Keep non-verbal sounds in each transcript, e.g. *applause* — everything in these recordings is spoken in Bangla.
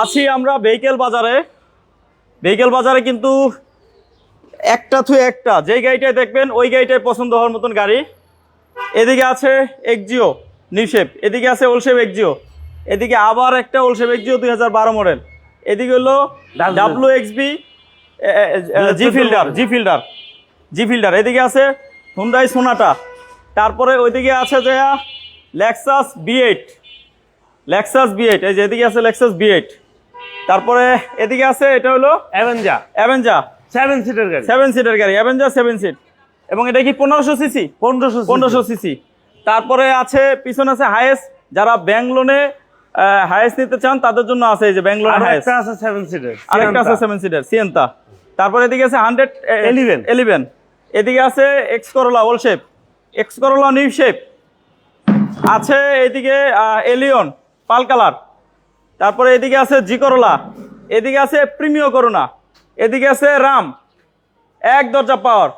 আছি আমরা ভেহিকেল বাজারে। ভেহিকেল বাজারে কিন্তু একটা থু একটা। যেই গাড়িটাই দেখবেন ওই গাড়িটাই পছন্দ হওয়ার মতন গাড়ি। এদিকে আছে এক্সিও নিউশেপ এদিকে আছে ওলশেপ এক্সিও এদিকে আবার একটা ওলশেপ এক্সিও দুই হাজার বারো মডেল এদিকে হলো W XB G Fielder G Fielder G Fielder এদিকে আছে হুন্ডাই সোনাটা তারপরে ওইদিকে আছে যে Lexus B eight Lexus B eight এই যে এদিকে আছে লেক্সাস বি এইট তারপরে এদিকে আছে এটা হলো অ্যাভেঞ্জা অ্যাভেঞ্জা সেভেন সিটের গাড়ি। সেভেন সিটের গাড়ি অ্যাভেঞ্জা সেভেন সিট এবং এটা কি পনেরোশো সিসি? পনেরোশো পনেরোশো সিসি। তারপরে আছে পিছনে আছে হায়েস্ট যারা ব্যাংক লোনে হায়েস্ট নিতে চান তাদের জন্য আছে এই যে ব্যাংক লোনে হায়েস্ট আছে সেভেন সিটের আরেকটা আছে সেভন সিটার সিয়েন্তা তারপরে এদিকে আছে হান্ড্রেড Eleven. এলিভেন এদিকে আছে X Corolla old shape X Corolla new shape আছে এদিকে এলিয়ন পাল কালার। তারপরে এদিকে আছে জি করোলা এদিকে আছে প্রিমিয় করোনা এদিকে আছে রাম এক দরজা পাওয়ার।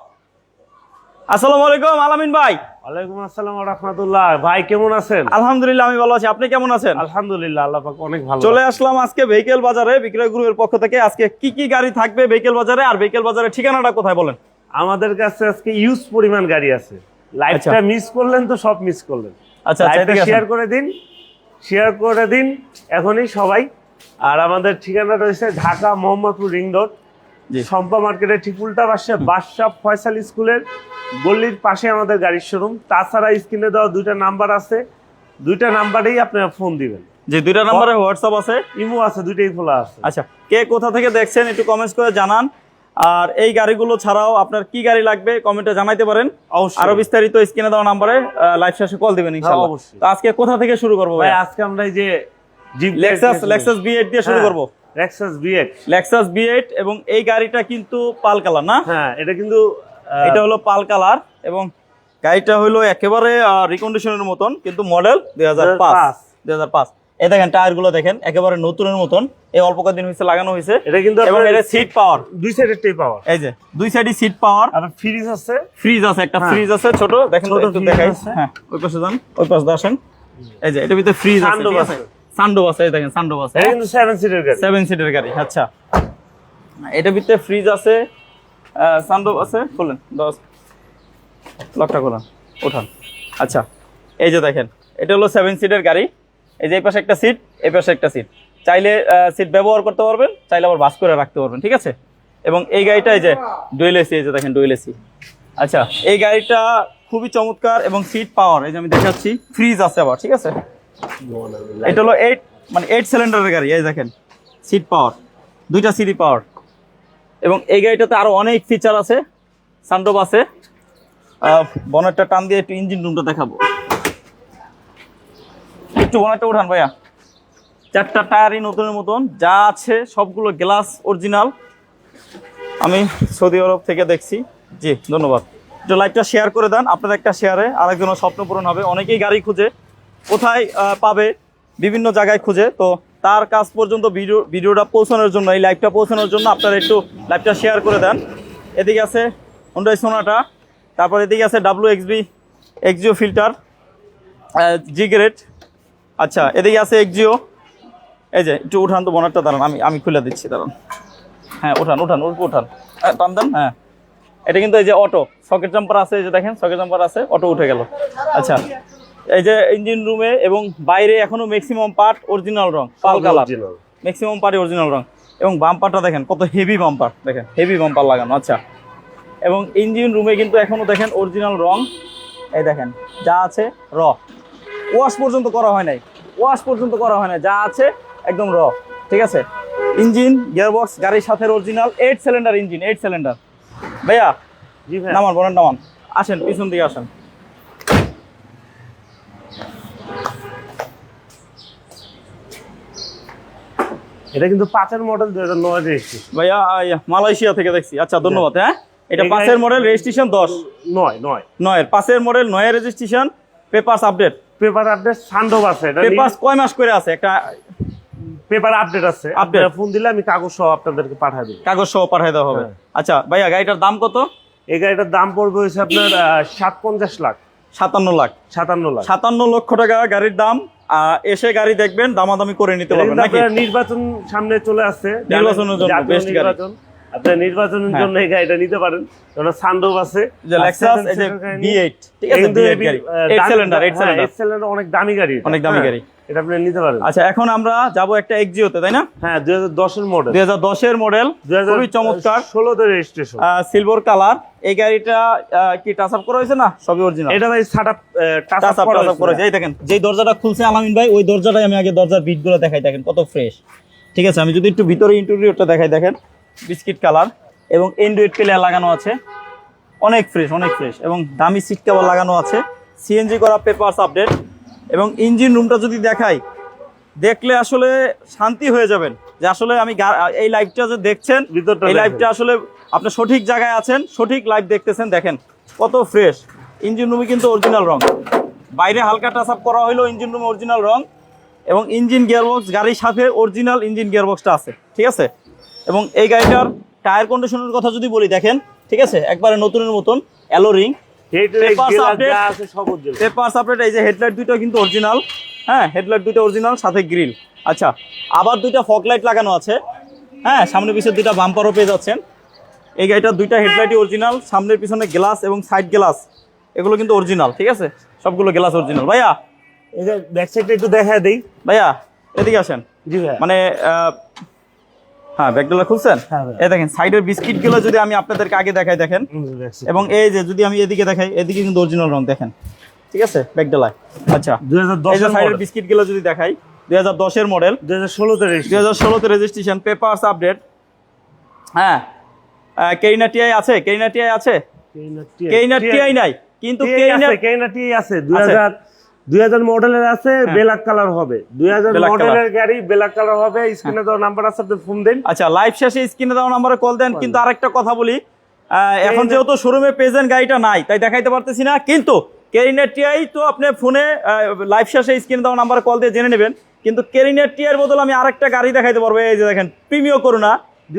আসসালামু আলাইকুম আলামিন ভাই। ওয়ালাইকুম আসসালাম রহমতুল্লাহ। ভাই কেমন আছেন? আলহামদুলিল্লাহ আমি ভালো আছি। আপনি কেমন আছেন? আলহামদুলিল্লাহ আল্লাহ পাক অনেক ভালো চলে আসলাম আজকে ভেহিকেল বাজারে বিক্রয় গ্রুপের পক্ষ থেকে। আজকে কি কি গাড়ি থাকবে ভেহিকেল বাজারে? আর ভেহিকেল বাজারের ঠিকানাটা কোথায় বলেন? আমাদের কাছে আজকে ইউজ পরিমাণ গাড়ি আছে। লাইভটা আচ্ছা। মিস করলেন তো সব মিস করলেন। আচ্ছা আচ্ছা। শেয়ার করে দিন। শেয়ার করে দিন এখনই সবাই। আর আমাদের ঠিকানা রয়েছে ঢাকা মোহাম্মদপুর রিং রোড। জি। সম্পা মার্কেটের ঠিক উল্টা পাশে বাদশাহ ফয়সাল স্কুলের গল্লির পাশে আমাদের গাড়ির শোরুম তাছাড়া স্ক্রিনে দেওয়া দুইটা নাম্বার আছে। দুইটা নাম্বারেই আপনারা ফোন দিবেন। যে দুইটা নাম্বারে হোয়াটসঅ্যাপ আছে। ইমো আছে দুইটাই খোলা আছে। আচ্ছা কে কোথা থেকে দেখছেন একটু কমেন্টস করে জানান। আর এই গাড়িগুলো ছাড়াও আপনার কি গাড়ি লাগবে কমেন্টে জানাইতে পারেন। আরও বিস্তারিত স্ক্রিনে দেওয়া নাম্বারে লাইভ শেষে কল দিবেন ইনশাআল্লাহ হ্যাঁ, তো আজকে কোথা থেকে শুরু করব ভাই আজকে আমরা এই যে লেক্সাস লেক্সাস B8 দিয়ে শুরু করব। লেক্সাস বিএক্স লেক্সাস B8 এবং এই গাড়িটা কিন্তু পাল কালার না? হ্যাঁ এটা কিন্তু এটা হলো পাল কালার এবং গাড়িটা হলো একেবারে রিকন্ডিশনের মতন কিন্তু মডেল দুই হাজার পাঁচ। 2005 এই দেখেন টায়ারগুলো দেখেন একেবারে নতুনের মতন। এই অল্প কদিন হয়েছে লাগানো হয়েছে। এটা কিন্তু এবং এটা সিট পাওয়ার দুই সাইডের টেপ পাওয়ার এই যে দুই সাইডে সিট পাওয়ার আর ফ্রিজ আছে। ফ্রিজ আছে একটা হ্যাঁ। ফ্রিজ আছে ছোট। দেখেন ছোট একটু দেখাই। হ্যাঁ ওই পাশে যান ওই পাশে আসেন। এই যে এটার ভিতরে ফ্রিজ আছে ঠিক আছে? এই দেখেন সানডোভ আছে। এটা কিন্তু সেভেন সিটের গাড়ি। সেভেন সিটের গাড়ি আচ্ছা। এটার ভিতরে ফ্রিজ আছে সানডোভ আছে। খুলেন দশ। লকটা খুলেন ওঠান। আচ্ছা এই যে দেখেন এটা হলো সেভেন সিটের গাড়ি। এই যে এই পাশে একটা সিট এই পাশে একটা সিট চাইলে সিট ব্যবহার করতে পারবেন, চাইলে আবার বাস করে রাখতে পারবেন, ঠিক আছে? এবং এই গাড়িটা এই যে ডুয়েল এসি এই যে দেখেন ডুয়েল এসি আচ্ছা এই গাড়িটা খুবই চমৎকার এবং সিট পাওয়ার এই যে আমি দেখাচ্ছি ফ্রিজ আছে আবার, ঠিক আছে? এটা হলো এইট মানে এইট সিলিন্ডারের গাড়ি, এই দেখেন সিট পাওয়ার দুইটা সিটি পাওয়ার এবং এই গাড়িটাতে আরও অনেক ফিচার আছে সানডোপ আছে। বনেরটা টান দিয়ে একটু ইঞ্জিন রুমটা দেখাবো। একটু বনেটটা উঠান ভাইয়া। চারটা টায়ারই নতুনের মতন, যা আছে সবগুলো গ্লাস অরিজিনাল। আমি সৌদি আরব থেকে দেখছি। জি, ধন্যবাদ। একটু লাইভটা শেয়ার করে দেন আপনার একটা শেয়ারে। আরেকজনের স্বপ্ন পূরণ হবে। অনেকেই গাড়ি খুঁজে, কোথায় পাবে, বিভিন্ন জায়গায় খুঁজে। তো তার কাজ পর্যন্ত ভিডিও, ভিডিওটা পৌঁছানোর জন্য, এই লাইভটা পৌঁছানোর জন্য আপনারা একটু লাইভটা শেয়ার করে দেন। এদিকে আছে হুন্ডাই সোনাটা তারপর এদিকে আছে W XB Axio filter G grade আচ্ছা এদিকে আছে এক্সিও এই যে একটু উঠান তো বনারটা দাঁড়ান আমি আমি খুলে দিচ্ছি দাঁড়ান। হ্যাঁ উঠান উঠান উল্পো উঠান। হ্যাঁ, টান দেন। হ্যাঁ। এটা কিন্তু এই যে অটো সকেট জাম্পার আছে এই যে দেখেন সকেট জাম্পার আছে অটো উঠে গেল। আচ্ছা এই যে ইঞ্জিন রুমে এবং বাইরে এখনও ম্যাক্সিমাম পার্ট অরিজিনাল রং পাল কালার ম্যাক্সিমাম পার্টই অরিজিনাল রং। এবং বাম্পারটা দেখেন কত হেভি বাম্পার দেখেন হেভি বাম্পার লাগানো আচ্ছা। এবং ইঞ্জিন রুমে কিন্তু এখনও দেখেন অরিজিনাল রং। এই দেখেন যা আছে র ওয়াশ পর্যন্ত করা হয় নাই। ওয়াশ পর্যন্ত করা হয় না যা আছে একদম র ঠিক আছে? ইঞ্জিন গিয়ারবক্স গাড়ির সাথে original eight cylinder engine eight cylinder ভাইয়া জি ভাই নামান বলেন নামান। আসেন পিছন দিকে আসেন। এটা কিন্তু পাঁচের মডেল দুই হাজার নয় রেজিস্ট্রেশন ভাইয়া মালয়েশিয়া থেকে দেখছি। আচ্ছা ধন্যবাদ হ্যাঁ? এটা পাঁচের মডেল রেজিস্ট্রেশন দশ। নয় নয়। নয়ের পাঁচের মডেল নয়ের registration papers update paper update সান্ডোভ আছে এটা পেপারস কয় মাস করে আছে? একটা পেপার আপডেট আছে। আপনারা ফোন দিলে আমি কাগজ সহ আপনাদেরকে পাঠিয়ে কাগজ সহ পাঠিয়ে দেওয়া হবে। হ্যাঁ। আচ্ছা ভাইয়া গাড়িটার দাম কত? এই গাড়িটার দাম পড়বে হচ্ছে আপনার সাত পঞ্চাশ লাখ। সাতান্ন লাখ। সাতান্ন লাখ। সাতান্ন লক্ষ টাকা গাড়ির দাম। আহ, এসে গাড়ি দেখবেন দামাদামি করে নিতে পারবেন নির্বাচন সামনে চলে আসছে। নির্বাচনের জন্য best গাড়ি। আপনার নির্বাচনের হ্যাঁ। জন্য এই গাড়িটা নিতে পারেন। কারণ সানরুফ আছে। যে আর লেক্সাস seven এই যে seater গাড়ি V8 ঠিক আছে কিন্তু V8 এই, গাড়ি। আহ, 8 দামি- সিলিন্ডার 8 হ্যাঁ, সিলিন্ডার অনেক দামি গাড়ি অনেক দামি হ্যাঁ, গাড়ি। এটা আপনি নিতে পারেন। আচ্ছা এখন আমরা যাব একটা এক্সিওতে তাই না? হ্যাঁ দুই হাজার দশের মডেল 2010 এর মডেল খুবই চমৎকার। ষোলোতে রেজিস্ট্রেশন সিলভার কালার এই গাড়িটা কি টাচ আপ করা হয়েছে না? সবই অরিজিনাল এটা ভাই সাটা touch touch up touch up করা হয়েছে। এই দেখেন যেই দরজাটা খুলছে আলামিন ভাই ওই দরজাটাই আমি আগে দরজার বিটগুলো দেখাই দেখেন কত ফ্রেশ ঠিক আছে আমি যদি একটু ভিতরে ইন্টেরিয়রটা দেখাই দেখেন। বিস্কিট কালার এবং এন্ড্রয়েড প্লেয়ার লাগানো আছে। অনেক ফ্রেশ অনেক ফ্রেশ এবং দামি সিট কভার লাগানো আছে। সিএনজি করা পেপারস আপডেট এবং ইঞ্জিন রুমটা যদি দেখাই দেখলে আসলে শান্তি হয়ে যাবেন যে আসলে আমি এই লাইভটা যে দেখছেন এই। লাইভটা আসলে আপনি সঠিক জায়গায় আছেন সঠিক লাইভ দেখতেছেন দেখেন কত ফ্রেশ ইঞ্জিন রুমে কিন্তু অরিজিনাল রং। বাইরে হালকা টাচ আপ করা হলো ইঞ্জিন রুমে অরিজিনাল রং এবং ইঞ্জিন গিয়ারবক্স গাড়ির সাথে অরিজিনাল ইঞ্জিন গিয়ারবক্সটা আছে। ঠিক আছে? এবং এই গাড়িটার টায়ার কন্ডিশনের কথা যদি বলি দেখেন ঠিক আছে? একবারে নতুনের মতন অ্যালো রিং পেপার সাপোর্ট এই যে হেডলাইট দুটো কিন্তু অরিজিনাল হ্যাঁ? হেডলাইট দুটো অরিজিনাল সাথে গ্রিল আচ্ছা আবার দুইটা লাইট লাগানো আছে। হ্যাঁ সামনে পিছনে দুইটা বাম্পারও পেয়ে যাচ্ছেন। এই গাড়িটার দুইটা হেডলাইটই অরিজিনাল সামনের পিছনে গ্লাস এবং সাইড গ্লাস এগুলো কিন্তু অরিজিনাল ঠিক আছে? সবগুলো গ্লাস অরিজিনাল ভাইয়া? এই যে ব্যাক সাইডটা একটু দেখা দেই। ভাইয়া এদিকে আসেন। জি ভাই মানে আহ, হ্যাঁ ব্যাগডোলা খুলছেন? হ্যাঁ এই দেখেন সাইডের বিস্কিটগুলো যদি আমি আপনাদেরকে আগে দেখাই দেখেন। এবং এই যে যদি আমি এদিকে দেখাই এদিকে কিন্তু অরিজিনাল রং দেখেন। ঠিক আছে? ব্যাগডোলায় আচ্ছা। দুই হাজার সাইডের মডেল বিস্কিটগুলো যদি দেখাই দুই হাজার দশের মডেল দুই হাজার ষোলোতে দুই রেজিস্ট্রেশন হাজার ষোলোতে রেজিস্ট্রেশন পেপারস আপডেট হ্যাঁ। টিআই আছে? টিআই আছে? টিআই। নাই। কিন্তু কেইনা কেইনা আছে। দুই হাজার দুই হাজার মডেলের আছে ব্ল্যাক কালার হবে। দুই হাজার। মডেলের গাড়ি ব্ল্যাক কালার হবে স্ক্রিনে দেওয়া নাম্বার আছে আপনি ফোন দিন। আচ্ছা লাইভ শেষে স্ক্রিনে দেওয়া নাম্বারে কল দেন কিন্তু আরেকটা কথা বলি। এখন যেহেতু শোরুমে প্রেজেন্ট গাড়িটা নাই তাই দেখাইতে পারতেছি না। কিন্তু কেরিনের টিআই তো আপনি ফোনে লাইভ শেষে স্ক্রিনে দেওয়া নাম্বারে কল দিয়ে জেনে নেবেন। কিন্তু কেরিনের টিআই এর বদল আমি আরেকটা গাড়ি দেখাইতে পারব। এই যে দেখেন প্রিমিয় করুণা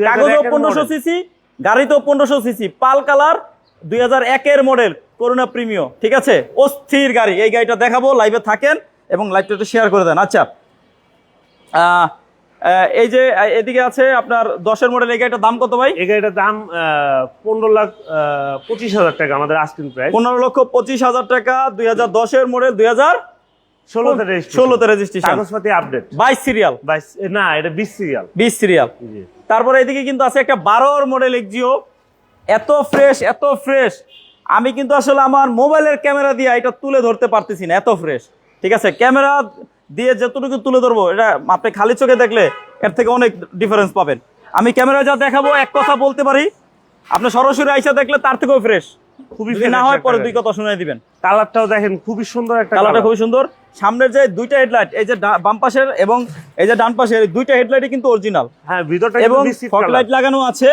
কাগজও পনেরোশো। সিসি গাড়িতেও পনেরোশো সিসি পাল কালার দুই হাজার একের মডেল করোনা প্রিমিয় ঠিক আছে? অস্থির গাড়ি এই গাড়িটা দেখাবো লাইভে থাকেন এবং লাইভটা একটু শেয়ার করে দেন। আচ্ছা। এই যে এদিকে আছে আপনার দশের মডেল এই গাড়িটার দাম কত ভাই? এই গাড়িটার দাম পনেরো লাখ পঁচিশ হাজার টাকা আমাদের আস্কিং প্রাইস পনেরো লক্ষ পঁচিশ হাজার টাকা দুই হাজার দশের মডেল দুই হাজার ষোলোতে রেজিস্ট্রেশন ষোলোতে রেজিস্ট্রেশন কাগজপাতি আপডেট বাইশ সিরিয়াল বাইশ না এটা বিশ সিরিয়াল বিশ সিরিয়াল তারপরে এদিকে কিন্তু আছে একটা বারোর মডেল এক্সিও এত ফ্রেশ এত ফ্রেশ আমি কিন্তু আসলে আমার মোবাইলের ক্যামেরা দিয়ে এটা তুলে ধরতে পারতেছি না এত ফ্রেশ ঠিক আছে? ক্যামেরা দিয়ে যতটুকু তুলে ধরবো এটা আপনি খালি চোখে দেখলে এর থেকে অনেক ডিফারেন্স পাবেন। আমি ক্যামেরা যা দেখাবো এক কথা বলতে পারি আপনি সরাসরি আইসা দেখলে তার থেকেও ফ্রেশ খুবই না হয় পরে দুই কথা শুনে দিবেন। কালারটাও দেখেন খুবই সুন্দর একটা কালারটা খুবই সুন্দর। সামনের যে দুইটা হেডলাইট এই যে বাম পাশের এবং এই যে ডান পাশের দুইটা হেডলাইটই কিন্তু অরিজিনাল হ্যাঁ ভিতরটা এবং এবং ফগ লাইট লাগানো আছে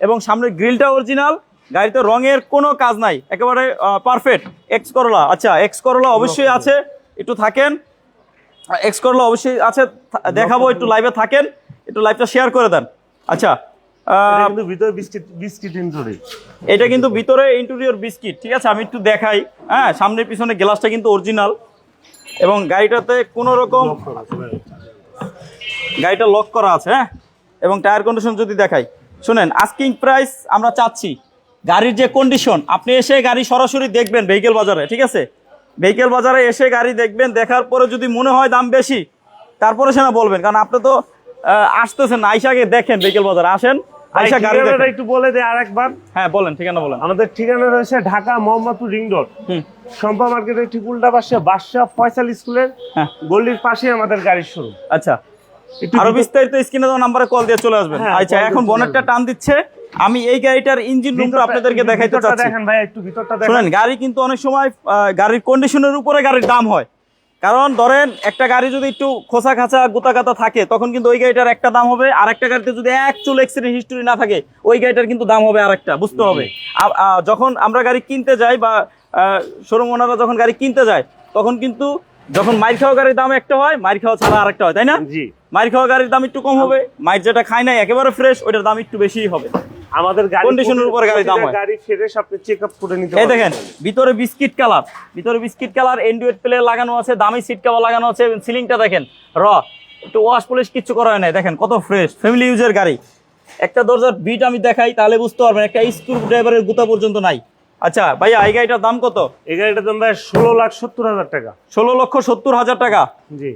এবং সামনের গ্রিলটা অরিজিনাল গাড়িতে রঙের কোনো কাজ নাই। একেবারে পারফেক্ট এক্স করলা আচ্ছা এক্স করলা অবশ্যই আছে একটু থাকেন। এক্স করলা অবশ্যই আছে দেখাবো একটু লাইভে থাকেন। একটু লাইভটা শেয়ার করে দেন। আচ্ছা ভিতরে বিস্কিট বিস্কিট এটা কিন্তু ভিতরে ইন্টেরিয়র বিস্কিট ঠিক আছে? আমি একটু দেখাই। হ্যাঁ সামনের পিছনে গ্লাসটা কিন্তু অরিজিনাল এবং গাড়িটাতে কোনো রকম গাড়িটা লক করা আছে হ্যাঁ? এবং টায়ার কন্ডিশন যদি দেখাই। শুনেন আস্কিং প্রাইস আমরা চাচ্ছি গাড়ির যে কন্ডিশন আপনি এসে গাড়ি সরাসরি দেখবেন ভেহিকেল বাজারে ঠিক আছে? ভেহিকেল বাজারে এসে গাড়ি দেখবেন দেখার পরে যদি মনে হয় দাম বেশি তারপরে সেনা বলবেন। কারণ আপনি তো আসতেছেন না আইসা দেখেন ভেহিকেল বাজারে আসেন আইসা গাড়ি একটু বলে দেয় আরেকবার। হ্যাঁ বলেন ঠিকানা বলেন। আমাদের ঠিকানা রয়েছে ঢাকা মোহাম্মদপুর রিং রোড। হুম। সম্পা মার্কেটের ঠিক উল্টা পাশে বাদশাহ ফয়সাল স্কুলের হ্যাঁ। গল্লির পাশে আমাদের গাড়ির শোরুম আচ্ছা। একটু আরও বিস্তারিত স্ক্রিনে নাম্বারে কল দিয়ে চলে আসবেন। হ্যাঁ, আচ্ছা এখন বনেটটা টান দিচ্ছে। আমি এই গাড়িটার ইঞ্জিন রুমটা আপনাদেরকে দেখাইতে চাচ্ছি। দেখেন ভাই একটু ভিতরটা দেখেন। শুনেন গাড়ি কিন্তু অনেক সময় গাড়ির কন্ডিশনের উপরে গাড়ির দাম হয়। কারণ ধরেন একটা গাড়ি যদি একটু খোসা খাঁচা গোতা গাতা থাকে তখন কিন্তু ওই গাড়িটার একটা দাম হবে। আর একটা গাড়িতে যদি এক চুল এক্সিডেন্ট হিস্টোরি না থাকে ওই গাড়িটার কিন্তু দাম হবে আরেকটা বুঝতে হবে। যখন আমরা গাড়ি কিনতে যাই বা শোরুম ওনারা যখন গাড়ি কিনতে যায় তখন কিন্তু যখন মাইর খাওয়া গাড়ির দাম একটা হয় মাইর খাওয়া ছাড়া আরেকটা হয় তাই না? জি। মাইর খাওয়া গাড়ির দাম একটু কম হবে মাইর যেটা খায় না একেবারে ফ্রেশ ওইটার দাম একটু বেশিই হবে। আমাদের গাড়ি Condition-এর উপরে গাড়ি দাম হয়। গাড়ি আপনি চেক আপ করে নিতে এই দেখেন ভিতরে বিস্কিট কালার। ভিতরে বিস্কিট কালার এন্ডুয়েট প্লে লাগানো আছে দামি সিট কভার লাগানো আছে সিলিংটা দেখেন র একটু ওয়াশ পলিশ করা হয় নাই। দেখেন কত ফ্রেশ ফ্যামিলি ইউজের গাড়ি। একটা দরজার বিট আমি দেখাই তাহলে বুঝতে পারবেন একটা স্ক্রু ড্রাইভারের গুতা পর্যন্ত নাই। আচ্ছা ভাইয়া এই গাড়িটার দাম কত? এই গাড়িটার দাম ভাই ষোলো লাখ সত্তর হাজার টাকা। ষোলো লক্ষ সত্তর হাজার টাকা। জি।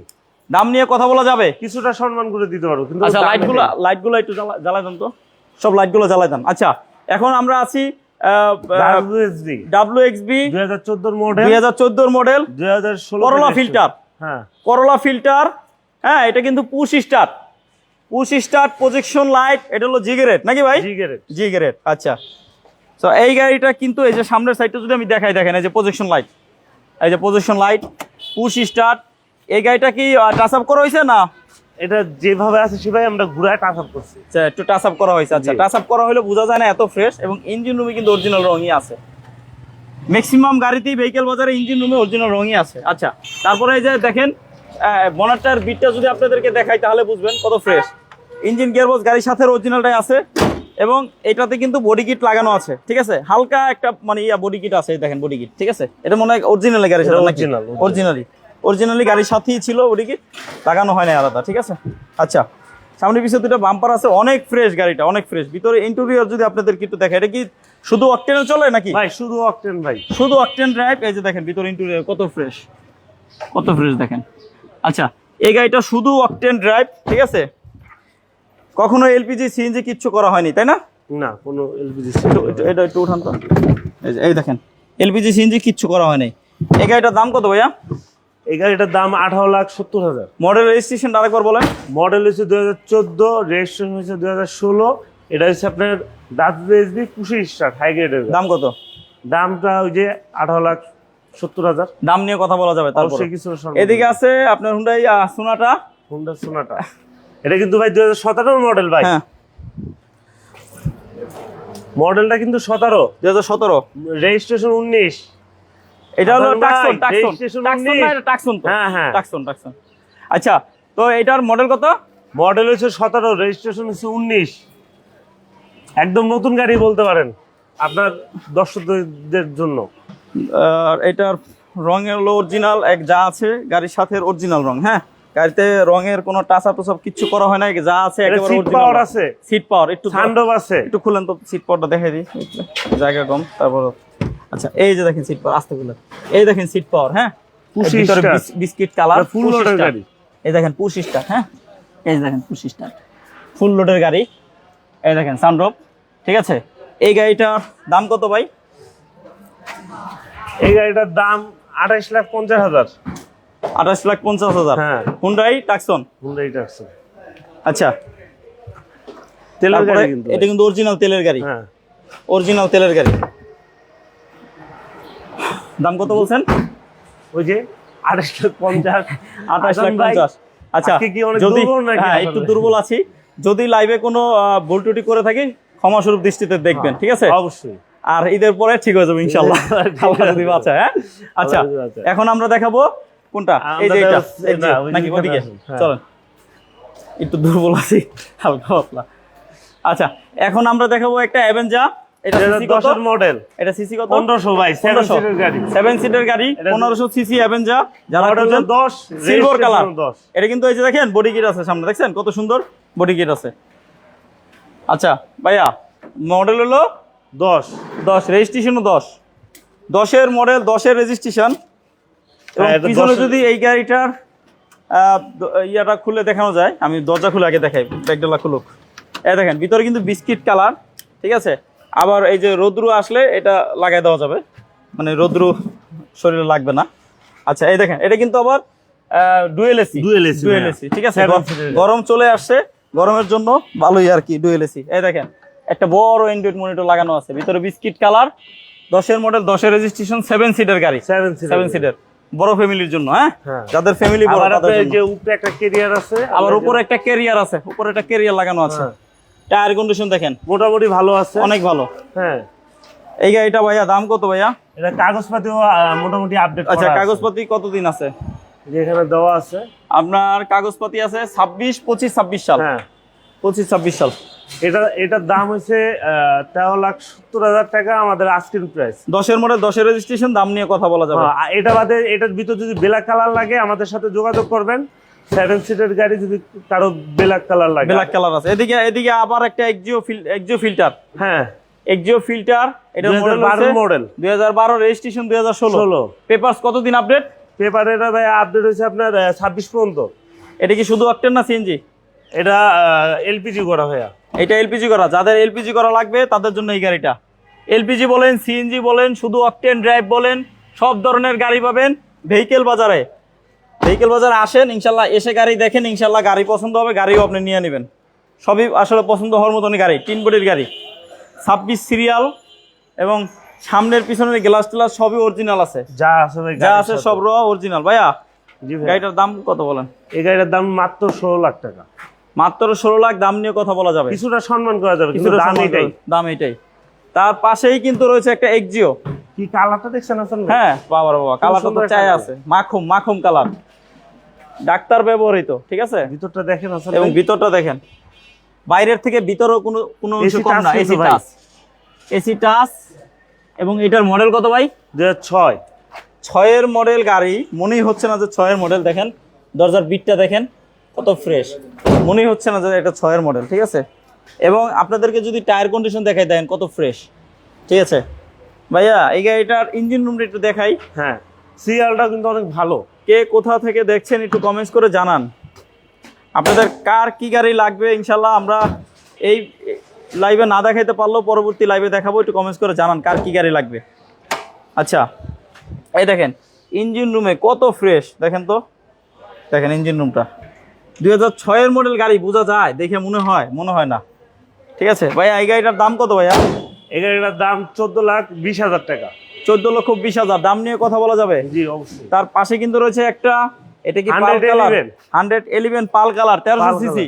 দাম নিয়ে কথা বলা যাবে? কিছুটা সম্মান করে দিতে পারব কিন্তু আচ্ছা লাইটগুলো লাইটগুলো একটু জ্বালা- জ্বালায় দেন তো। সব লাইটগুলো জ্বালায় দেন। আচ্ছা এখন আমরা আছি WSD W X B 2014 model দুই হাজার চোদ্দোর মডেল 2016 করলা থেকে ফিল্টার হ্যাঁ। করলা ফিল্টার হ্যাঁ এটা কিন্তু push start push start projection light এটা হলো জিগেরেট নাকি ভাই? জি গ্রেড আচ্ছা। তো এই গাড়িটা কিন্তু এই যে সামনের সাইডটা যদি আমি দেখাই দেখেন এই যে প্রজেকশন লাইট এই যে প্রজেকশন লাইট পুশ স্টার্ট এই গাড়িটা কি টাচ আপ করা হয়েছে না? এটা যেভাবে আছে সেভাবে আমরা ঘুরায় টাচ আপ করছি। আচ্ছা একটু টাচ আপ করা হয়েছে। আচ্ছা। টাচ আপ করা হলে বোঝা যায় না এত ফ্রেশ এবং ইঞ্জিন রুমে কিন্তু অরিজিনাল রঙই আছে। ম্যাক্সিমাম গাড়িতেই ভেহিকেল বাজারে ইঞ্জিন রুমে অরিজিনাল রঙই আছে। আচ্ছা তারপরে এই যে দেখেন বনারটার বিটটা যদি আপনাদেরকে দেখাই তাহলে বুঝবেন কত ফ্রেশ ইঞ্জিন গিয়ারবক্স গাড়ির সাথে অরিজিনালটাই আছে এবং এটাতে কিন্তু বডি কিট লাগানো আছে ঠিক আছে? হালকা একটা মানে ইয়া বডি কিট আছে দেখেন বডি কিট ঠিক আছে? এটা মনে হয় original original, original। Originally originally গাড়ির সাথেই ছিল কিট লাগানো হয় না আলাদা ঠিক আছে? আচ্ছা সামনে পিছিয়ে দুটো বাম্পার আছে অনেক ফ্রেশ গাড়িটা অনেক ফ্রেশ ভিতরে ইন্টেরিয়র যদি আপনাদের একটু দেখে এটা কি শুধু অকটেনে চলে নাকি? ভাই শুধু অকটেন ভাই। শুধু অকটেন ড্রাইভ এই যে দেখেন ভিতরে ইন্টেরিয়র কত ফ্রেশ কত ফ্রেশ দেখেন। আচ্ছা এই গাড়িটা শুধু অকটেন ড্রাইভ ঠিক আছে? কখনো এলপিজি সিএনজি কিচ্ছু করা হয়নি তাই না? না কোনো এলপিজি এটা একটু উঠান তো। এই যে- এই দেখেন এলপিজি সিএনজি কিচ্ছু করা হয়নি। এই গাড়িটার দাম কত ভাইয়া? এই গাড়িটার দাম আঠারো লাখ সত্তর হাজার। মডেল রেজিস্ট্রেশন আরেকবার বলেন। মডেল হচ্ছে দুই হাজার চোদ্দ রেজিস্ট্রেশন হয়েছে দুই হাজার ষোলো। এটা হচ্ছে আপনার ডাব্লিউএসবি কুশি স্টার হাই গ্রেডের দাম কত? দামটা ওই যে আঠারো লাখ সত্তর হাজার। দাম নিয়ে কথা বলা যাবে তারপর। কিছু এদিকে আছে আপনার হুন্ডাই সোনাটা হুন্ডা সোনাটা এটা কিন্তু ভাই দুই হাজার সতেরো মডেল ভাই। হ্যাঁ। মডেলটা কিন্তু সতেরো। দুই হাজার সতেরো। রেজিস্ট্রেশন উনিশ। এটা হলো টাকসন টাকসন টাকসন না এটা টাকসন তো। হ্যাঁ, হ্যাঁ। টাকসন টাকসন আচ্ছা তো এটার মডেল কত? মডেল হচ্ছে সতেরো রেজিস্ট্রেশন হচ্ছে উনিশ। একদম নতুন গাড়ি বলতে পারেন আপনার দর্শকদের জন্য। আর এটার হলো অরিজিনাল এক যা আছে গাড়ির সাথে অরিজিনাল রং হ্যাঁ? গাড়িতে রঙের কোনো টাচ আপ সব কিছু করা হয় না যা আছে একেবারে সিট পাওয়ার আছে। সিট পাওয়ার একটু সানডোভ আছে। একটু খুলেন তো সিট পাওয়ারটা দেখাই দিই। জায়গা কম তারপর আচ্ছা এই যে দেখেন সিট পাওয়ার আস্তে খুলে এই দেখেন সিট পাওয়ার হ্যাঁ? ভিতরে বিস্কিট কালার ফুল লোডের গাড়ি। এই দেখেন পুশ স্টার হ্যাঁ? এই যে দেখেন পুশ স্টার। ফুল লোডের গাড়ি। এই দেখেন সানরোপ ঠিক আছে? এই গাড়িটার দাম কত ভাই? এই গাড়িটার দাম আঠাইশ লাখ পঞ্চাশ হাজার। আঠাশ লাখ পঞ্চাশ হাজার। হ্যাঁ। হুন্ডাই টাকসন হুন্ডা এটা আছে আচ্ছা। তেলের গাড়ি এটা কিন্তু অরিজিনাল তেলের গাড়ি। হ্যাঁ। অরিজিনাল তেলের গাড়ি। দাম কত বলছেন? ওই যে আঠাইশ লাখ পঞ্চাশ *laughs* আঠাশ লাখ পঞ্চাশ। আচ্ছা যদি হ্যাঁ একটু দুর্বল আছি। যদি লাইভে কোনো ভুল ত্রুটি করে থাকি ক্ষমা স্বরূপ দৃষ্টিতে দেখবেন ঠিক আছে? অবশ্যই। আর ঈদের পরে ঠিক হয়ে যাবে ইনশাল্লাহ। *laughs* বাঁচায় হ্যাঁ? আচ্ছা এখন আমরা দেখাবো কোনটা? এই যে এটা নাকি ওদিকে? হ্যাঁ। চলেন। একটু দুর্বল আছি হালকা পাতলা। আচ্ছা এখন আমরা দেখাবো একটা অ্যাভেঞ্জা এটা সিসি কত? মডেল এটা সিসি কত? পনেরোশো ভাই সেভেন সিটের গাড়ি। সেভেন সিটের গাড়ি এটা- পনেরোশো সিসি অ্যাভেঞ্জা যারা মডেল খুঁজেন, দশ সিলভার কালার এটা কিন্তু এই যে দেখেন বডি কিট আছে সামনে দেখছেন? কত সুন্দর বডি কিট আছে। আচ্ছা ভাইয়া মডেল হলো দশ। দশ রেজিস্ট্রেশনও দশ। দশের মডেল দশের রেজিস্ট্রেশন এবং পিছনে যদি এই গাড়িটার ইয়াটা খুলে দেখানো যায় আমি দরজা খুলে আগে দেখাই ব্যাগডালা খুলুক। এই দেখেন ভিতরে কিন্তু বিস্কিট কালার ঠিক আছে? আবার এই যে রোদ্রু আসলে এটা লাগাই দেওয়া যাবে। মানে রোদ্রু শরীরে লাগবে না। আচ্ছা এই দেখেন এটা কিন্তু আবার ডুয়েল এসি হ্যাঁ। এসি ঠিক আছে। গরম চলে আসছে। গরমের জন্য ভালোই আর কি ডুয়েল এসি এই দেখেন একটা বড় অ্যান্ড্রয়েড মনিটর লাগানো আছে। ভিতরে বিস্কিট কালার দশের মডেল দশের রেজিস্ট্রেশন সেভেন সিটের গাড়ি। সেভেন সিটের বড় ফ্যামিলির জন্য হ্যাঁ? হ্যাঁ। যাদের ফ্যামিলি বড় তাদের জন্য। উপরে একটা কেরিয়ার আছে আবার উপরে একটা ক্যারিয়ার আছে উপরে একটা ক্যারিয়ার লাগানো আছে। হ্যাঁ। টায়ার কন্ডিশন দেখেন। মোটামুটি ভালো আছে। অনেক ভালো। হ্যাঁ। এই গাড়িটা ভাইয়া দাম কত ভাইয়া? এটা কাগজপাতিও মোটামুটি আপডেট আচ্ছা কাগজপাতি কতদিন আছে? যেখানে দেওয়া আছে। আপনার কাগজপাতি আছে ছাব্বিশ পঁচিশ ছাব্বিশ সাল। হ্যাঁ। পঁচিশ ছাব্বিশ সাল। এটা এটার দাম হয়েছে তেরো লাখ সত্তর হাজার টাকা আমাদের আস্কিং প্রাইস দশের মডেল দশের রেজিস্ট্রেশন দাম নিয়ে কথা বলা যাবে। এটা বাদে এটার ভিতর যদি ব্ল্যাক কালার লাগে আমাদের সাথে যোগাযোগ করবেন। সেভেন সিটের গাড়ি যদি কারও ব্ল্যাক কালার লাগে। ব্ল্যাক কালার আছে। এদিকে এদিকে আবার একটা এক্সিও এক্সিও ফিল্টার হ্যাঁ। এক্সিও ফিল্টার এটা মডেল মডেল দুই হাজার বারো রেজিস্ট্রেশন দুই হাজার ষোলো। ষোলো। পেপারস কতদিন আপডেট পেপারে এটা ভাই আপডেট হয়েছে আপনার ছাব্বিশ পর্যন্ত। এটা কি শুধু অক্টেন না সিএনজি এটা এলপিজি করা ভাইয়া। এটা এলপিজি করা। যাদের এলপিজি করা লাগবে তাদের জন্য এই গাড়িটা। এলপিজি বলেন সিএনজি বলেন শুধু অকটেন ড্রাইভ বলেন সব ধরনের গাড়ি পাবেন। ভেহিকেল বাজারে। ভেহিকেল বাজারে আসেন ইনশাল্লাহ এসে গাড়ি দেখেন ইনশাল্লাহ গাড়ি পছন্দ হবে গাড়িও আপনি নিয়ে নেবেন। সবই আসলে পছন্দ হওয়ার মতনই গাড়ি তিন বডির গাড়ি। ছাব্বিশ সিরিয়াল এবং সামনের পিছনের গ্লাস টেলাস সবই অরিজিনাল আছে। যা আছে যা আছে সব র অরিজিনাল ভাইয়া গাড়িটার দাম কত বলেন? এই গাড়িটার দাম মাত্র ষোলো লাখ টাকা। মাত্র ষোলো লাখ দাম নিয়ে কথা বলা যাবে। কিছুটা সম্মান করা যাবে কিছুটা দাম এটাই। দাম এটাই। তার পাশেই কিন্তু রয়েছে একটা এক্সিও কি কালারটা দেখছেন হ্যাঁ বাবা বাবা কালারটা তো চাই আছে। মাখুম মাখুম কালার। ডাক্তার ব্যবহৃত ঠিক আছে? ভিতরটা দেখেন হাসান এবং ভিতরটা দেখেন। বাইরের থেকে ভিতরও কোনো কোনো অংশ কম না এসি। টাচ এসি টাচ এবং এটার মডেল কত ভাই? দুই হাজার ছয়। ছয়ের মডেল গাড়ি মনেই হচ্ছে না যে ছয়ের মডেল দেখেন। দরজার বিটটা দেখেন কত ফ্রেশ মনেই হচ্ছে না যে এটা ছয়ের মডেল ঠিক আছে? এবং আপনাদেরকে যদি টায়ার কন্ডিশন দেখাই দেন কত ফ্রেশ ঠিক আছে? ভাইয়া এই গাড়িটার ইঞ্জিন রুমটা একটু দেখাই। হ্যাঁ সিরিয়ালটা কিন্তু অনেক ভালো। কে কোথা থেকে দেখছেন একটু কমেন্টস করে জানান। আপনাদের কার কি গাড়ি লাগবে ইনশাল্লাহ আমরা এই লাইভে না দেখাইতে পারলেও পরবর্তী লাইভে দেখাবো, একটু কমেন্টস করে জানান কার কি গাড়ি লাগবে। আচ্ছা এই দেখেন ইঞ্জিন রুমে কত ফ্রেশ দেখেন তো। দেখেন ইঞ্জিন রুমটা দুই হাজার ছয়ের মডেল গাড়ি, বোঝা যায়, দেখে মনে হয় মনে হয় না। ঠিক আছে, ভাইয়া, এই গাড়িটার দাম কত ভাইয়া? এই গাড়িটার দাম চোদ্দ লাখ বিশ হাজার টাকা। চোদ্দ লক্ষ বিশ হাজার। দাম নিয়ে কথা বলা যাবে? জি অবশ্যই। তার পাশে কিন্তু রয়েছে একটা এটা কি pearl colour? Hundred eleven pearl colour তেরোশো সিসি।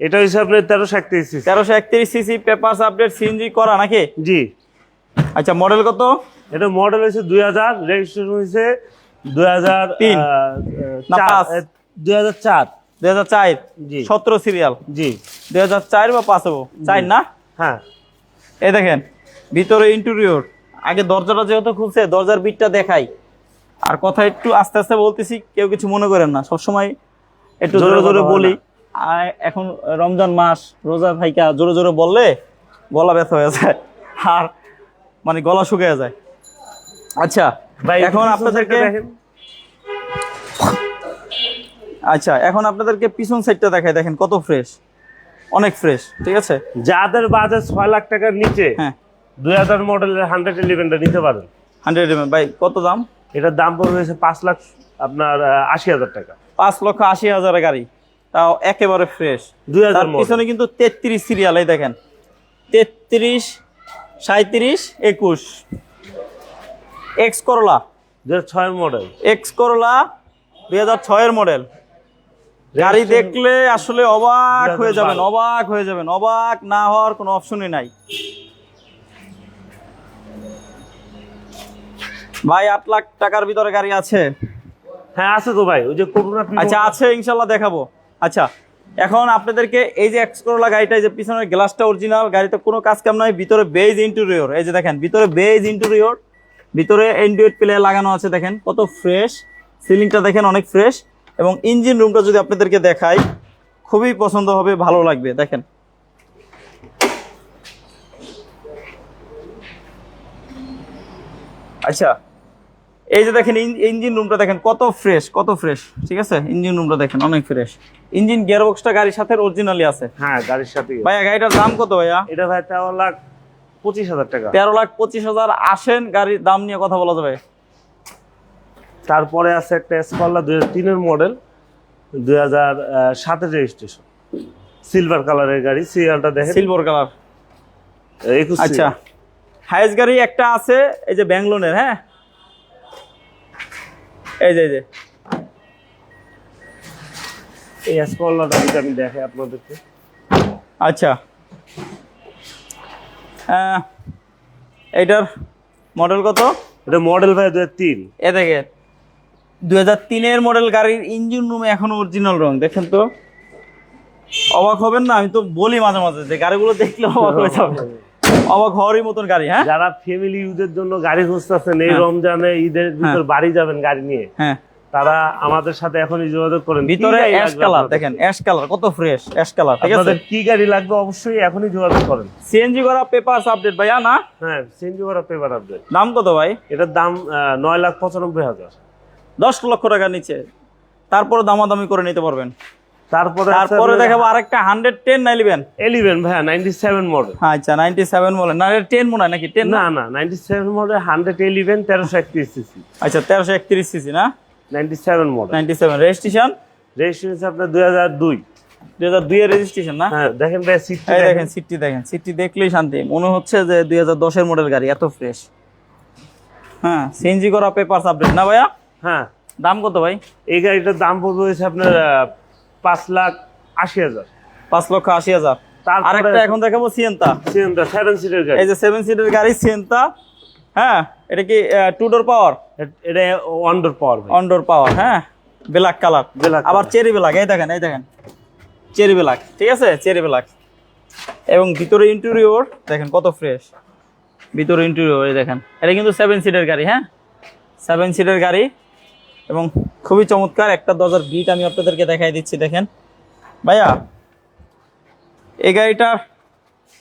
এটা হচ্ছে আপনার তেরোশো একত্রিশ সিসি। তেরোশো একত্রিশ সিসি পেপার আপডেট সিএনজি করা নাকি? জি। আচ্ছা মডেল কত? এটা মডেল হয়েছে দুই হাজার রেজিস্ট্রেশন হয়েছে দুই হাজার তিন। দুই হাজার চার। দুই হাজার চার? জি। সতেরো সিরিয়াল জি। দুই হাজার চার বা পাঁচ হব? চার না? হ্যাঁ। এ দেখেন ভিতরে ইন্টেরিয়র আগে দরজাটা যেহেতু খুলছে দরজার বিটটা দেখাই। আর কথা একটু আস্তে আস্তে বলতেছি কেউ কিছু মনে করেন না। সবসময় একটু জোরে জোরে বলে। এখন রমজান মাস রোজা ভাইকা জোরে জোরে বললে গলা ব্যথা হয়ে যায় আর মানে গলা শুকিয়ে যায়। আচ্ছা ভাই এখন আপনাদেরকে দেখেন। আচ্ছা এখন আপনাদেরকে পিছন সাইডটা দেখাই। দেখেন কত ফ্রেশ অনেক ফ্রেশ ঠিক আছে? যাদের বাজেট ছয় লাখ টাকার নিচে হ্যাঁ। দুই হাজার মডেলের হান্ড্রেড ইলেভেনটা নিতে পারেন। হান্ড্রেড এম ভাই কত দাম? এটার দাম পড়বে হয়েছে পাঁচ লাখ আপনার আশি হাজার টাকা। পাঁচ লক্ষ আশি হাজারের গাড়ি। তাও একেবারে ফ্রেশ দুই হাজার পিছনে কিন্তু তেত্রিশ সিরিয়াল এই দেখেন। তেত্রিশ সাঁত্রিশ একুশ। এক্স করলা দুই হাজার ছয়ের মডেল এক্স করলা দুই হাজার ছয়ের মডেল গাড়ি দেখলে আসলে অবাক হয়ে যাবেন অবাক হয়ে যাবেন। অবাক না হওয়ার কোনো অপশনই নাই। ভাই আট লাখ টাকার ভিতরে গাড়ি আছে? হ্যাঁ আছে তো ভাই ওই যে করোনা আচ্ছা আছে ইনশাল্লাহ দেখাবো। আচ্ছা এখন আপনাদেরকে এই যে এক্স করোলা গাড়িটা এই যে পিছনের গ্লাসটা অরিজিনাল গাড়িতে কোনো কাজ কাম নাই ভিতরে বেজ ইন্টেরিয়র এই যে দেখেন ভিতরে বেজ ইন্টেরিয়র ভিতরে এন্ড্রয়েড প্লে লাগানো আছে দেখেন কত ফ্রেশ সিলিংটা দেখেন অনেক ফ্রেশ এবং ইঞ্জিন রুমটা যদি আপনাদেরকে দেখাই খুবই পছন্দ হবে ভালো লাগবে দেখেন। আচ্ছা এই যে দেখেন ইঞ্জিন রুমটা দেখেন কত ফ্রেশ কত ফ্রেশ ঠিক আছে? ইঞ্জিন রুমটা দেখেন অনেক ফ্রেশ ইঞ্জিন গিয়ার বক্সটা গাড়ির সাথে অরিজিনালি আছে। হ্যাঁ গাড়ির সাথে। ভাইয়া গাড়িটার দাম কত ভাইয়া? এটা ভাই তেরো লাখ পঁচিশ হাজার টাকা। তেরো লাখ পঁচিশ হাজার আসেন গাড়ির দাম নিয়ে কথা বলা যাবে। তারপরে আছে একটা এসকলা দুই হাজার তিনের মডেল দুই হাজার সাতের রেজিস্ট্রেশন সিলভার কালারের গাড়ি সিরিয়ালটা দেখেন। সিলভার কালার একুশ আচ্ছা। হাইস গাড়ি একটা আছে এই যে ব্যাঙ্গলোনের হ্যাঁ? এই যে এই যে। এই যদি আমি দেখাই আপনাদেরকে। আচ্ছা। এইটার মডেল কত? এটা মডেল ভাই দুই হাজার তিন। এ দেখেন দুই হাজার তিনের মডেল গাড়ির ইঞ্জিন রুমে এখনও অরিজিনাল রং দেখেন তো। অবাক হবেন না? আমি তো বলি মাঝে মাঝে যে গাড়িগুলো দেখলে অবাক হয়ে যাবে। অবাক হওয়ারই মতন গাড়ি হ্যাঁ? যারা ফ্যামিলি ইউজের জন্য গাড়ি খুঁজতেছেন এই হ্যাঁ। রমজানে ঈদের ভিতর বাড়ি যাবেন গাড়ি নিয়ে হ্যাঁ। তারা আমাদের সাথে এখনই যোগাযোগ করেন। ভিতরে অ্যাশ কালার দেখেন অ্যাশ কালার কত ফ্রেশ অ্যাশ কালার ঠিক আছে? কি গাড়ি লাগবে অবশ্যই এখনই যোগাযোগ করেন। সিএনজি করা পেপারস আপডেট ভাইয়া না? হ্যাঁ সিএনজি করা পেপার আপডেট দাম কত ভাই? এটার দাম নয় লাখ পঁচানব্বই হাজার। দশ লক্ষ টাকার নিচে তারপরে দামাদামি করে নিতে পারবেন। তারপরে তারপরে দেখাবো আরেকটা হান্ড্রেড টেন নাই লিবেন এলিভেন ভাইয়া নাইনটি সেভেন মডেল আচ্ছা নাইনটি সেভেন বলেন না টেন মনে হয় নাকি? টেন না? না ninety seven model hundred eleven তেরোশো একত্রিশ সিসি আচ্ছা তেরোশো একত্রিশ সিসি না? Ninety seven model ninety seven registration registration আপনার দুই হাজার দুই। দুই হাজার দুইয়ের রেজিস্ট্রেশন না? হ্যাঁ দেখেন ভাই সিট এই দেখেন। সিটটি দেখেন। সিটটি দেখলেই শান্তি। মনে হচ্ছে যে দুই হাজার দশের মডেল গাড়ি এত ফ্রেশ হ্যাঁ সিএনজি করা পেপারস আপডেট না ভাইয়া? হ্যাঁ। দাম কত ভাই? এই গাড়িটার দাম পড়বে হচ্ছে আপনার পাঁচ লাখ আশি হাজার। পাঁচ লক্ষ আশি হাজার। আরেকটা এখন দেখাবো সিয়েন্তা সেভেন সিটের গাড়ি। এই যে সেভেন সিটের গাড়ি সিয়েন্তা হ্যাঁ এটা কি টু ডোর পাওয়ার এটা ওয়ান্ডার পাওয়ার ভাই। অন ডোর পাওয়ার হ্যাঁ? ব্ল্যাক কালার আবার চেরি ব্ল্যাক এই দেখেন এই দেখেন। চেরি ব্ল্যাক ঠিক আছে? চেরি ব্ল্যাক এবং ভিতরে ইন্টেরিয়র দেখেন কত ফ্রেশ ভিতরে ইন্টেরিয়র এই দেখেন। এটা কিন্তু সেভেন সিটের গাড়ি হ্যাঁ? সেভেন সিটের গাড়ি এবং খুবই চমৎকার একটা দরজার গিট আমি আপনাদেরকে দেখাই দিচ্ছি দেখেন। ভাইয়া এই গাড়িটার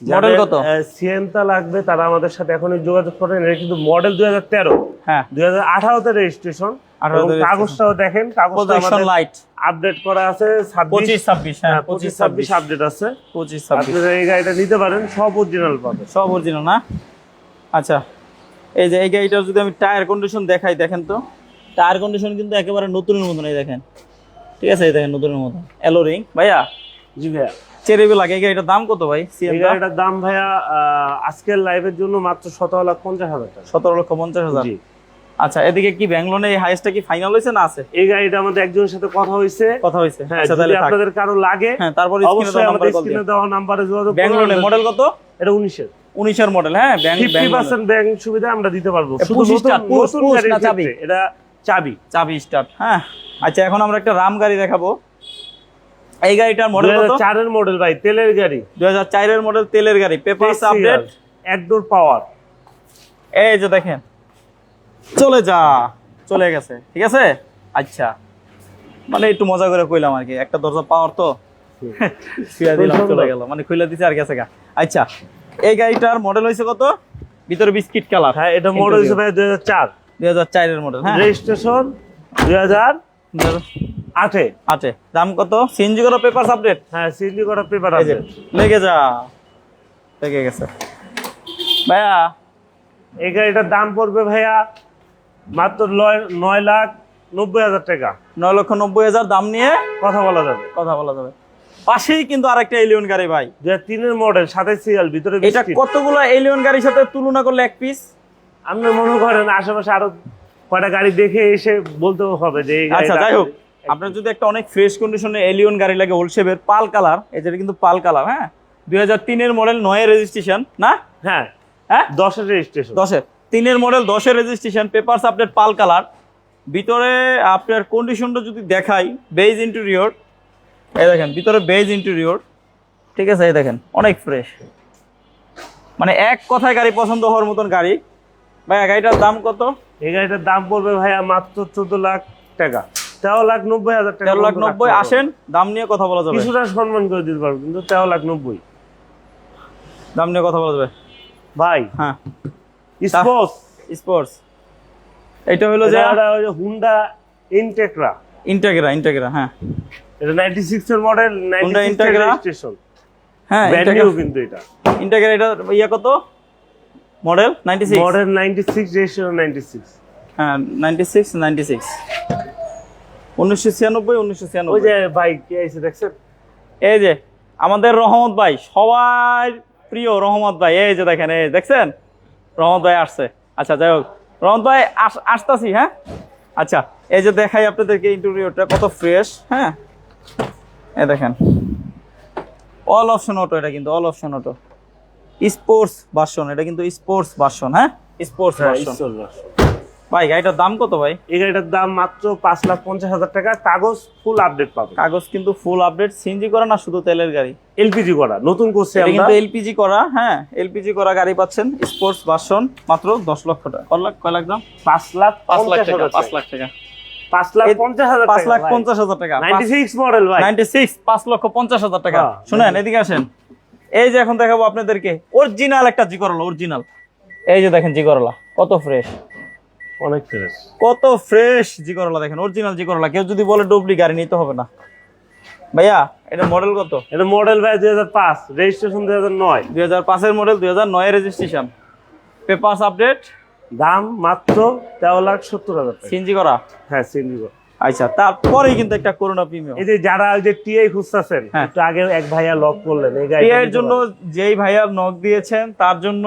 মডেল কত? সিয়েন্তা লাগবে তারা আমাদের সাথে এখনই যোগাযোগ করেন এটা কিন্তু মডেল দুই হাজার তেরো। হ্যাঁ। দুই হাজার আঠারোতে রেজিস্ট্রেশন 18 কাগজটাও দেখেন কাগজটা আমাদের লাইট আপডেট করা আছে ছাব্বিশ। পঁচিশ ছাব্বিশ হ্যাঁ পঁচিশ ছাব্বিশ আপডেট আছে। পঁচিশ ছাব্বিশ। আপনারা এই গাড়িটা নিতে পারেন সব অরিজিনাল পাবেন। সব অরিজিনাল না? আচ্ছা। এই যে এই গাড়িটার যদি আমি টায়ার কন্ডিশন দেখাই দেখেন তো। টায়ার কন্ডিশন কিন্তু একেবারে নতুনের মতন এই দেখেন। ঠিক আছে এই দেখেন নতুনের মতন। অ্যালোরিং ভাইয়া? জি ভাইয়া। চেরিবে লাগে এই দাম কত ভাই? এই দাম? ভাইয়া আজকের লাইভের জন্য মাত্র সতেরো লাখ পঞ্চাশ হাজার টাকা। সতেরো লক্ষ পঞ্চাশ হাজার? আচ্ছা এদিকে কি ব্যাঙ্গলোনে এই হাইস্টটা কি ফাইনাল হয়েছে না আছে? এই গাড়িটা আমাদের একজনের সাথে কথা কথা হ্যাঁ আচ্ছা যদি আপনাদের কারও লাগে হ্যাঁ তারপর অবশ্যই আমাদের স্ক্রিনে দেওয়া নাম্বারে যোগাযোগ করুন। ব্যাঙ্গলোনে মডেল কত? এটা মডেল হ্যাঁ ব্যাংক সুবিধা আমরা দিতে পারব। শুধু নতুন- নতুন এটা চাবি চাবি স্টার্ট হ্যাঁ। আচ্ছা এখন আমরা একটা রাম গাড়ি দেখাবো। এই গাড়িটার মডেল কত? চারের মডেল ভাই তেলের গাড়ি। দুই হাজার চারের মডেল তেলের গাড়ি পেপারস আপডেট একডোর পাওয়ার এই যে দেখেন চলে যা চলে গেছে ঠিক আছে? আচ্ছা মানে একটু মজা করে কইলাম আর কি একটা দরজা পাওয়ার তো। শুয়ে *laughs* দিলাম চলে গেল মানে খুলে দিছে আর গেছে গা। আচ্ছা এই গাড়িটার মডেল হয়েছে কত? ভিতরে বিস্কিট কালার। হ্যাঁ এটা মডেল হিসেবে দুই হাজার চার। দুই হাজার চারের মডেল হ্যাঁ। রেজিস্ট্রেশন দুই হাজার আটে। আছে দাম কত? সিএনজি করা পেপারস আপডেট হ্যাঁ সিএনজি করা পেপার আছে লেগে যা। লেগে গেছে। ভাইয়া। এই গাড়িটার দাম পড়বে ভাইয়া মাত্র নয় লাখ নব্বই হাজার টাকা। নয় লক্ষ নব্বই হাজার দাম নিয়ে কথা বলা যাবে। কথা বলা যাবে। পাশেই কিন্তু আরেকটা এলিয়ন গাড়ি ভাই। তিনের মডেল সাতাইশ সিরিয়াল ভিতরে এটা কতগুলো এলিয়ন গাড়ির সাথে তুলনা করলে এক পিস আপনি মনে করেন আশেপাশে আরও কয়টা গাড়ি দেখে এসে বলতেও হবে যে আচ্ছা যাই হোক আপনার যদি একটা অনেক ফ্রেশ কন্ডিশনে এলিয়ন গাড়ি লাগে ওলশেপের পাল কালার এই যেটা কিন্তু পাল কালার হ্যাঁ? দুই হাজার তিনের মডেল নয়ের রেজিস্ট্রেশন না? হ্যাঁ হ্যাঁ? দশের রেজিস্ট্রেশন দশের তিনের মডেল দশের রেজিস্ট্রেশন পেপারস আপডেট পাল কালার। ভিতরে আপনার কন্ডিশনটা যদি দেখাই বেজ ইন্টেরিয়র এই দেখেন ভিতরে বেজ ইন্টেরিয়র ঠিক আছে এই দেখেন অনেক ফ্রেশ মানে এক কথায় গাড়ি পছন্দ হওয়ার মতন গাড়ি ভাই গাড়িটার দাম কত? এই গাড়িটার দাম পড়বে ভাইয়া মাত্র চোদ্দ লাখ টাকা। তেরো লাখ নব্বই হাজার টাকা তেরো লাখ নব্বই আসেন দাম নিয়ে কথা বলা যাবে। কিছুটা সম্মান করে দিতে পারব কিন্তু তেরো লাখ নব্বই। দাম নিয়ে কথা বলা যাবে। ভাই হ্যাঁ। স্পোর্টস। স্পোর্টস। এটা হলো যে হুন্ডা ইনটেকরা ইন্টাগ্রা ইন্টাগ্রা হ্যাঁ। এটা নাইনটি সিক্স এর model Honda ninety Integra? Registration হ্যাঁ ব্র্যান্ড কিন্তু এটা। ইন্টাগ্রা এটা ইয়া কত? Model ninety six model ninety six registration ninety six হ্যাঁ নাইনটি সিক্স নাইনটি সিক্স উনিশশো ছিয়ানব্বই উনিশশো ওই ছিয়ানব্বই যে ভাই কে আছে দেখছেন? এই যে আমাদের রহমত ভাই সবার প্রিয় রহমত ভাই এই যে দেখেন এই দেখছেন? রহমত ভাই আসছে। আচ্ছা যাই হোক। রহমত ভাই আস- আসতাছি হ্যাঁ? আচ্ছা এই যে দেখাই আপনাদেরকে ইন্টেরিয়রটা কত ফ্রেশ হ্যাঁ? এই দেখেন। অল অপশন অটো এটা কিন্তু all option auto sports version এটা কিন্তু স্পোর্টস ভার্সন হ্যাঁ? স্পোর্টস হ্যাঁ ভার্সন। ঈশ্বর দাস। ভাই গাড়িটার দাম কত ভাই? এই গাড়িটার দাম মাত্র পাঁচ লাখ পঞ্চাশ হাজার টাকা। কাগজ ফুল আপডেট পাবেন। কাগজ কিন্তু ফুল আপডেট সিএনজি করা না শুধু তেলের গাড়ি? এলপিজি করা নতুন করছে আমরা। কিন্তু এলপিজি করা হ্যাঁ এলপিজি করা গাড়ি পাচ্ছেন স্পোর্টস ভার্সন মাত্র দশ লক্ষ টাকা। কয় লাখ কয় লাখ দাম? পাঁচ লাখ পাঁচ লাখ টাকা পাঁচ লাখ টাকা। পাঁচ লাখ পঞ্চাশ হাজার পাঁচ লাখ পঞ্চাশ হাজার টাকা। নাইনটি সিক্স মডেল ভাই। নাইনটি সিক্স পাঁচ লক্ষ পঞ্চাশ হাজার টাকা। হ্যাঁ, শুনেন এদিকে আসেন। এই যে এখন দেখাবো আপনাদেরকে অরিজিনাল একটা জি করলা অরিজিনাল এই যে দেখেন জি করলা কত ফ্রেশ অনেক ফ্রেশ কত ফ্রেশ জি করলা দেখেন অরিজিনাল জি করলা কেউ যদি বলে ডুবলি গাড়ি নিতে হবে না। ভাইয়া এটা মডেল কত? এটা মডেল ভাই দুই হাজার পাঁচ রেজিস্ট্রেশন দুই হাজার নয়। দুই হাজার পাঁচের মডেল দুই হাজার নয় রেজিস্ট্রেশন পেপার্স আপডেট দাম মাত্র তেরো লাখ সত্তর হাজার টাকা। সিএনজি করা? হ্যাঁ সিন্ডিগো আচ্ছা তারপরেই কিন্তু একটা করোনা প্রিমিয়াম। এই যে যারা ওই যে টিআই খুঁজতেছেন হ্যাঁ। একটু আগে এক ভাইয়া লক করলেন এই গাড়ি এর জন্য যেই ভাইয়া নক দিয়েছেন তার জন্য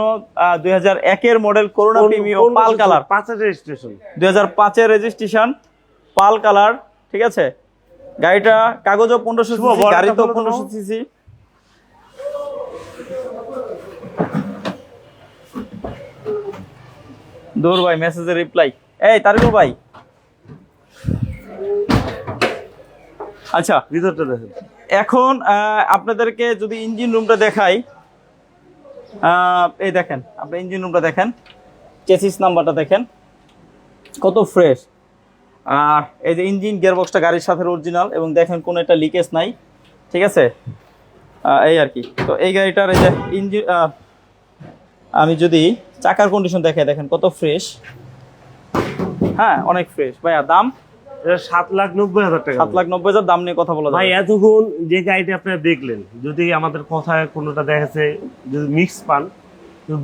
দুই হাজার একের মডেল করোনা প্রিমিয়াম পাল কালার পাঁচের রেজিস্ট্রেশন দুই হাজার পাঁচের রেজিস্ট্রেশন পাল কালার ঠিক আছে? গাড়িটা কাগজও পনেরোশো শুভ, সিসি বড়টা গাড়ি তো খুলে দাও। পনেরোশো সিসি। দূর ভাই মেসেজের রিপ্লাই এই তারিকুল ভাই আচ্ছা ভিতরটা দেখেন। এখন আপনাদেরকে যদি ইঞ্জিন রুমটা দেখাই এই দেখেন আপনি ইঞ্জিন রুমটা দেখেন চেসিস নাম্বারটা দেখেন কত ফ্রেশ আর এই যে ইঞ্জিন গিয়ারবক্সটা গাড়ির সাথে অরিজিনাল এবং দেখেন কোনো একটা লিকেজ নাই ঠিক আছে? এই আর কি। তো এই গাড়িটার এই যে ইঞ্জিন আমি যদি চাকার কন্ডিশন দেখে দেখেন কত ফ্রেশ হ্যাঁ অনেক ফ্রেশ ভাইয়া দাম? সাত লাখ নব্বই হাজার টাকা সাত লাখ নব্বই হাজার দাম নিয়ে কথা বলা ভাই এতক্ষণ যে গাড়িটা আপনারা দেখলেন যদি আমাদের কথায় কোনোটা দেখাচ্ছে যদি মিক্স পান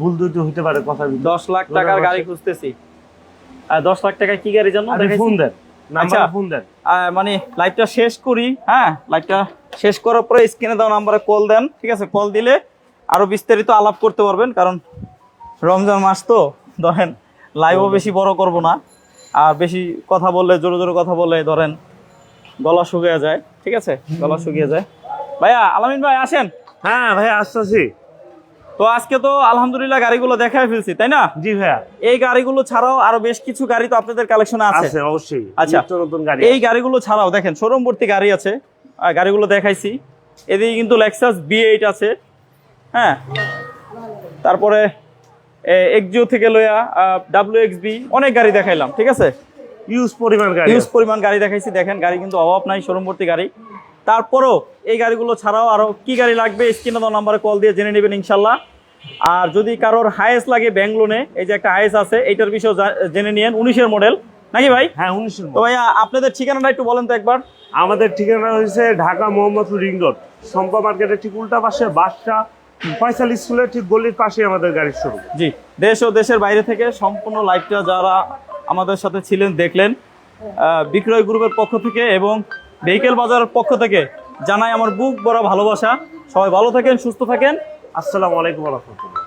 ভুল দুটো হতে পারে কথা দশ লাখ টাকার গাড়ি খুঁজতেছি। দশ লাখ টাকায় কি গাড়ি জানো ফোন দেন। নাম্বার আচ্ছা। মানে লাইভটা শেষ করি হ্যাঁ? লাইভটা শেষ করার পরে স্ক্রিনে দেওয়া নাম্বারে কল দেন ঠিক আছে? কল দিলে আরও বিস্তারিত আলাপ করতে পারবেন কারণ রমজান মাস তো ধরেন লাইভও বেশি বড় করব না। আর বেশি কথা বললে জোরে জোরে কথা বললে ধরেন গলা শুকিয়ে যায় ঠিক আছে? গলা শুকিয়ে যায়। ভাইয়া আলামিন ভাই আসেন। হ্যাঁ ভাই আসতেছি। তো আজকে তো আলহামদুলিল্লাহ গাড়িগুলো দেখাই ফেলছি তাই না? জি ভাইয়া। এই গাড়িগুলো ছাড়াও আরও বেশ কিছু গাড়ি তো আপনাদের কালেকশনে আছে। আছে অবশ্যই। আচ্ছা। নতুন গাড়ি এই গাড়িগুলো ছাড়াও দেখেন শোরুম ভর্তি গাড়ি আছে। গাড়িগুলো দেখাইছি। এদিকে কিন্তু লেক্সাস বি এইট আছে। হ্যাঁ? তারপরে এক্সিও থেকে লইয়া ডাব্লিউ এক্স বি অনেক গাড়ি দেখাইলাম ঠিক আছে? ইউজ পরিমাণ গাড়ি ইউজ পরিমাণ গাড়ি দেখাইছি দেখেন গাড়ি কিন্তু অভাব নাই শোরুম ভর্তি গাড়ি। তারপরও এই গাড়িগুলো ছাড়াও আরও কি গাড়ি লাগবে স্ক্রিনে দেওয়া নাম্বারে কল দিয়ে জেনে নেবেন ইনশাল্লাহ। আর যদি কারোর হায়েস্ট লাগে ব্যাংক লোনে এই যে একটা হায়েস্ট আছে এইটার বিষয়ে জেনে নিয়েন উনিশের মডেল নাকি ভাই? হ্যাঁ উনিশের তো ভাইয়া আপনাদের ঠিকানাটা একটু বলেন তো একবার। আমাদের ঠিকানা হয়েছে ঢাকা মোহাম্মদপুর রিং রোড। সম্পা মার্কেটের ঠিক উল্টা পাশে বাসা ফয়সাল স্কুলের ঠিক গলির পাশে আমাদের গাড়ির শোরুম জি দেশ ও দেশের বাইরে থেকে সম্পূর্ণ লাইভটা যারা আমাদের সাথে ছিলেন দেখলেন। বিক্রয় গ্রুপের পক্ষ থেকে এবং ভেহিকেল বাজারের পক্ষ থেকে জানাই আমার বুক বড় ভালোবাসা। সবাই ভালো থাকেন সুস্থ থাকেন। আসসালামু আলাইকুম রহমতুল্লাহ।